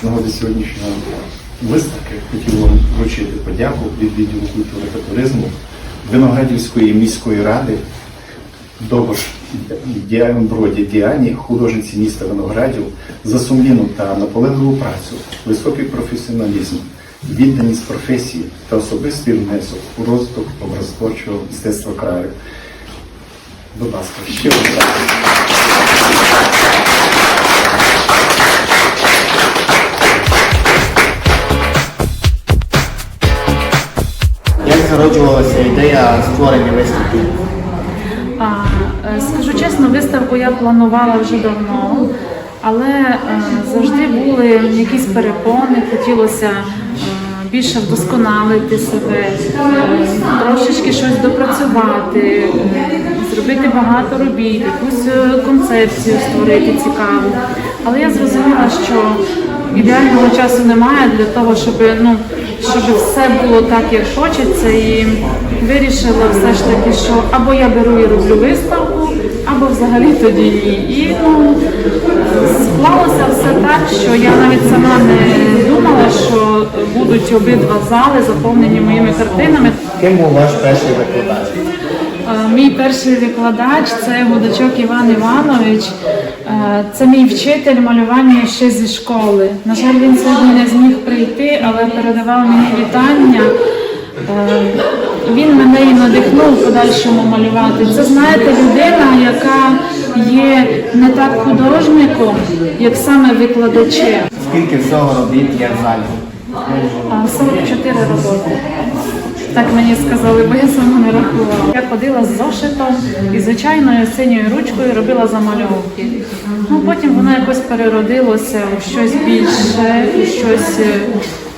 з нагоди сьогоднішнього виставки хотів вам вручити подяку від відділу культури та туризму Виноградівської міської ради Добош Броді Діані, художниці міста Виноградів, за сумлінну та наполегливу працю, високий професіоналізм, відданість професії та особистий внесок у розвиток образотворчого мистецтва краю. Будь ласка, ще раз. Зароджувалася ідея створення виставки? А, е, скажу чесно, виставку я планувала вже давно, але е, завжди були якісь перепони, хотілося е, більше вдосконалити себе, трошечки щось допрацювати, зробити багато робіт, якусь концепцію створити цікаву. Але я зрозуміла, що ідеального часу немає для того, щоб ну щоб все було так, як хочеться, і вирішила все ж таки, що або я беру і роблю виставку, або взагалі тоді ні. І ну, склалося все так, що я навіть сама не думала, що будуть обидва зали заповнені моїми картинами. Ким був ваш перший викладач? Е, Мій перший викладач це Гудачок Іван Іванович. Е, Це мій вчитель малювання ще зі школи. На жаль, він сьогодні не зміг прийти, але передавав мені вітання. Е, Він мене і надихнув подальшому малювати. Це знаєте, людина, яка є не так художником, як саме викладачем. Скільки всього робіт є в залі? 44 роботи. Так мені сказали, бо я сама не рахувала. Я ходила з зошитом і звичайною синьою ручкою робила замальовки. Ну потім воно якось переродилося у щось більше, у щось е,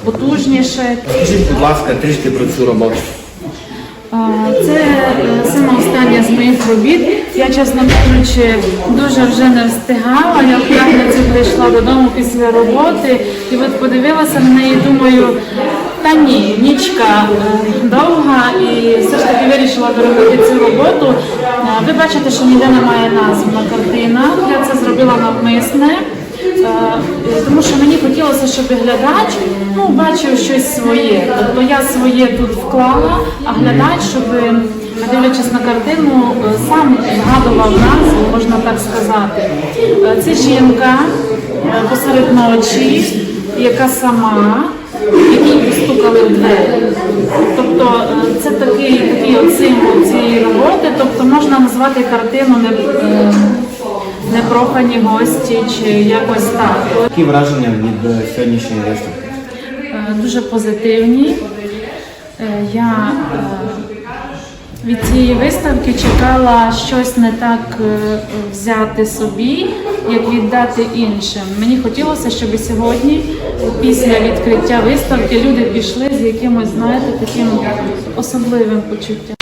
потужніше. Скажіть, будь ласка, трішки про цю роботу. Це е, саме остання з моїх робіт. Я, чесно кажучи, дуже вже не встигала. Я в п'ятницю прийшла додому після роботи і от подивилася на неї, думаю, та ні, нічка довга, і все ж таки вирішила доробити цю роботу. Ви бачите, що ніде немає назв на картинах. Я це зробила навмисне. Тому що мені хотілося, щоб глядач ну, бачив щось своє. Тобто я своє тут вклала, а глядач, щоб, дивлячись на картину, сам згадував назву, можна так сказати. Це жінка посеред ночі, яка сама, якій постукали в двері. Тобто е, це такий, такий от символ цієї роботи, тобто можна назвати картину не. е, непрохані гості чи якось так. Які враження від сьогоднішньої виставки? Е, Дуже позитивні. Я від цієї виставки чекала щось не так е, взяти собі, як віддати іншим. Мені хотілося, щоб сьогодні, після відкриття виставки, люди пішли з якимось, знаєте, таким особливим почуттям.